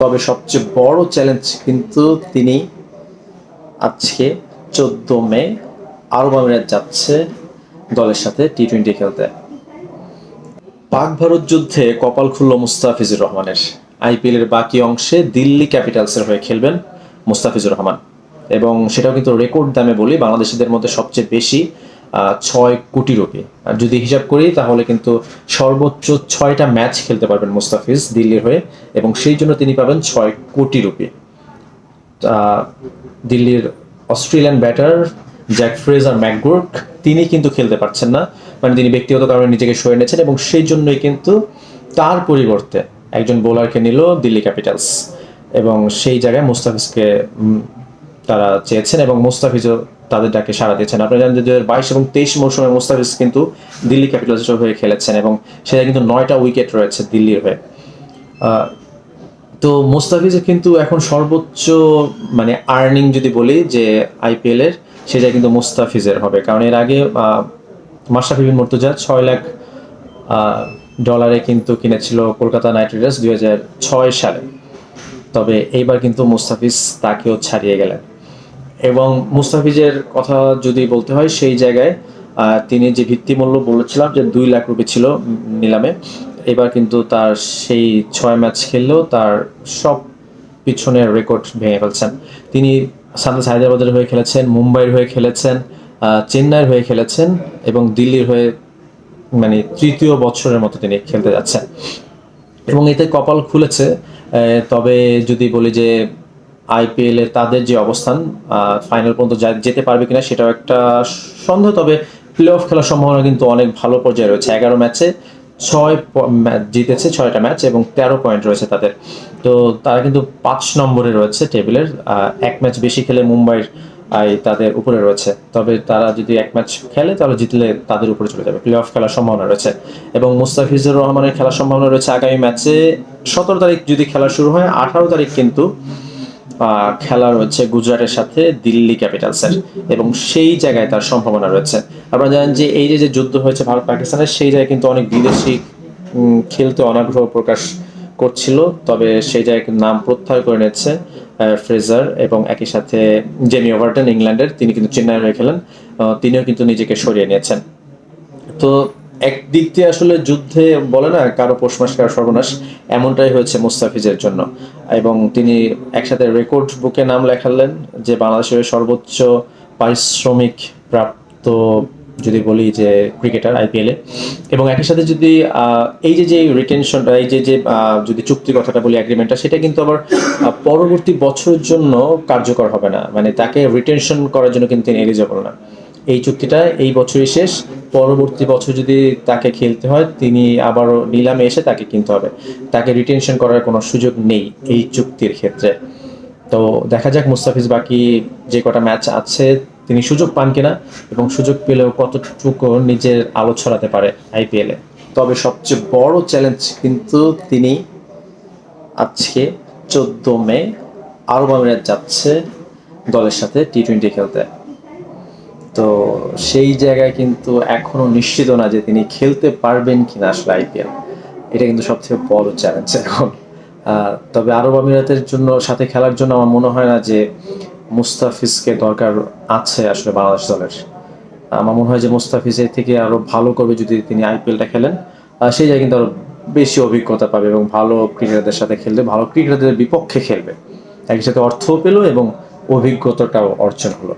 তবে সবচেয়ে বড় চ্যালেঞ্জ কিন্তু তিনি আজকে চোদ্দ মে আরব আমিরাত যাচ্ছে দলের সাথে টি টোয়েন্টি খেলতে। পাক ভারত যুদ্ধে কপাল খুলল মুস্তাফিজুর রহমানের। আইপিএল এর বাকি অংশে দিল্লি ক্যাপিটালসের হয়ে খেলবেন মুস্তাফিজুর রহমান। এবং সেটাও কিন্তু রেকর্ড দামে বলি, বাংলাদেশিদের মধ্যে সবচেয়ে বেশি ছয় কোটি রুপি। আর যদি হিসাব করি, তাহলে কিন্তু সর্বোচ্চ ছয়টা ম্যাচ খেলতে পারবেন মুস্তাফিজ দিল্লির হয়ে, এবং সেই জন্য তিনি পাবেন ছয় কোটি রুপি। দিল্লির Australian batter Jake Fraser McGurk তিনি কিন্তু খেলতে পারছেন না মানে তিনি ব্যক্তিগত কারণে নিজেকে সরে নিয়েছেন, এবং সেই জন্যই কিন্তু তার পরিবর্তে একজন বোলারকে নিল দিল্লি ক্যাপিটালস এবং সেই জায়গায় মুস্তাফিজকে তারা চেয়েছেন এবং মুস্তাফিজও তাদের ডাকে সাড়া দিয়েছেন। আপনারা জানেন দু বাইশ এবং তেইশ মৌসুমে মুস্তাফিজ কিন্তু দিল্লি ক্যাপিটালসের হয়ে খেলেছেন এবং সেটা কিন্তু নয়টা উইকেট রয়েছে দিল্লির হয়ে। তো মোস্তাফিজের কিন্তু এখন সর্বোচ্চ মানে আর্নিং যদি বলি যে আইপিএল এর সেটা কিন্তু মোস্তাফিজের হবে। কারণ এর আগে মাশরাফি বিন মুর্তজা ছয় লাখ ডলারে কিন্তু কিনেছিল কলকাতা নাইট রাইডার্স দুই সালে। তবে এইবার কিন্তু মুস্তাফিজ তাকেও ছাড়িয়ে গেলেন। এবং মুস্তাফিজের কথা যদি বলতে হয়, সেই জায়গায় তিনি যে ভিত্তিমূল্য বলেছিলাম যে দুই লাখ রুপি ছিল নিলামে, এবার কিন্তু তার সেই ছয় ম্যাচ খেললেও তার সব পিছনের রেকর্ড ভেঙে ফেলছেন। তিনি সানরাইজ হায়দ্রাবাদের হয়ে খেলেছেন, মুম্বাইয়ের হয়ে খেলেছেন চেন্নাইয়ের হয়ে খেলেছেন এবং দিল্লির হয়ে মানে তৃতীয় বছরের মতো তিনি খেলতে যাচ্ছেন। এবং এতে কপাল খুলেছে তবে যদি বলি যে আইপিএল তাদের যে অবস্থান ফাইনাল পর্যন্ত যেতে পারবে কিনা সেটাও একটা সন্দেহ, তবে প্লে অফ খেলার সম্ভাবনা কিন্তু অনেক ভালো পর্যায়ে রয়েছে। এগারো ম্যাচে ছয় প- ম্যা- জিতেছে ছয়টা ম্যাচ এবং তেরো পয়েন্ট রয়েছে তাদের। তো তারা কিন্তু পাঁচ নম্বরে রয়েছে টেবিলের এক ম্যাচ বেশি খেলে মুম্বাইয়ের তাদের উপরে রয়েছে। তবে তারা যদি এক ম্যাচ খেলে তাহলে জিতলে তাদের উপরে চলে যাবে। প্লে অফ খেলার সম্ভাবনা রয়েছে। এবং মুস্তাফিজুর রহমানের খেলার সম্ভাবনা রয়েছে আগামী ম্যাচে সতেরো তারিখ যদি খেলা শুরু হয়, আঠারো তারিখ কিন্তু খেলা রয়েছে গুজরাটের সাথে দিল্লি ক্যাপিটালসের, এবং সেই জায়গায় তার সম্ভাবনা রয়েছে। আপনারা জানেন যে এই যে যুদ্ধ হয়েছে ভারত পাকিস্তানের, সেই জায়গায় কিন্তু অনেক বিদেশি খেলতে অনাগ্রহ প্রকাশ করছিল, তবে সেই জায়গায় নাম প্রত্যাহার করে নিয়েছে ফ্রেজার এবং একই সাথে জেমি ওভারটন ইংল্যান্ডের, তিনি কিন্তু চেন্নাইয়ের হয়ে খেলেন তিনিও কিন্তু নিজেকে সরিয়ে নিয়েছেন। তো একদিক দিয়ে আসলে যুদ্ধে বলে না, কারও পোষমাস কারও সর্বনাশ, এমনটাই হয়েছে মুস্তাফিজের জন্য। এবং তিনি একসাথে রেকর্ড বুকে নাম লেখালেন যে বাংলাদেশের সর্বোচ্চ পারিশ্রমিক প্রাপ্ত যদি বলি যে ক্রিকেটার আইপিএলে এবং একই সাথে যদি এই যে যে রিটেনশনটা এই যে যে যদি চুক্তি কথাটা বলি অ্যাগ্রিমেন্টটা সেটা কিন্তু আবার পরবর্তী বছরের জন্য কার্যকর হবে না। মানে তাকে রিটেনশন করার জন্য কিন্তু তিনি এলিজেবল না। এই চুক্তিটা এই বছরই শেষ। পরবর্তী বছর যদি তাকে খেলতে হয়, তিনি আবারও নিলামে এসে তাকে কিনতে হবে। তাকে রিটেনশন করার কোনো সুযোগ নেই এই চুক্তির ক্ষেত্রে। তো দেখা যাক মুস্তাফিজ বাকি যে কটা ম্যাচ আছে, তিনি সুযোগ পান কিনা এবং সুযোগ পেলেও কতটুকু নিজের আলো ছড়াতে পারে আইপিএলে তবে সবচেয়ে বড় চ্যালেঞ্জ কিন্তু তিনি আজকে চোদ্দ মে আরব আমিরাত যাচ্ছে দলের সাথে টি টোয়েন্টি খেলতে। তো সেই জায়গায় কিন্তু এখনও নিশ্চিত না যে তিনি খেলতে পারবেন কিনা আসলে আইপিএল এটা কিন্তু সবথেকে বড় চ্যালেঞ্জ এখন। তবে আরব আমিরাতের জন্য, সাথে খেলার জন্য আমার মনে হয় না যে মুস্তাফিজকে দরকার আছে আসলে বাংলাদেশ দলের। আমার মনে হয় যে মুস্তাফিজ এর থেকে আরও ভালো করবে যদি তিনি আইপিএলটা খেলেন। সেই জায়গায় কিন্তু আরও বেশি অভিজ্ঞতা পাবে এবং ভালো ক্রিকেটারদের সাথে খেলবে, ভালো ক্রিকেটারদের বিপক্ষে খেলবে। একই সাথে অর্থও পেল এবং অভিজ্ঞতাটাও অর্জন হলো।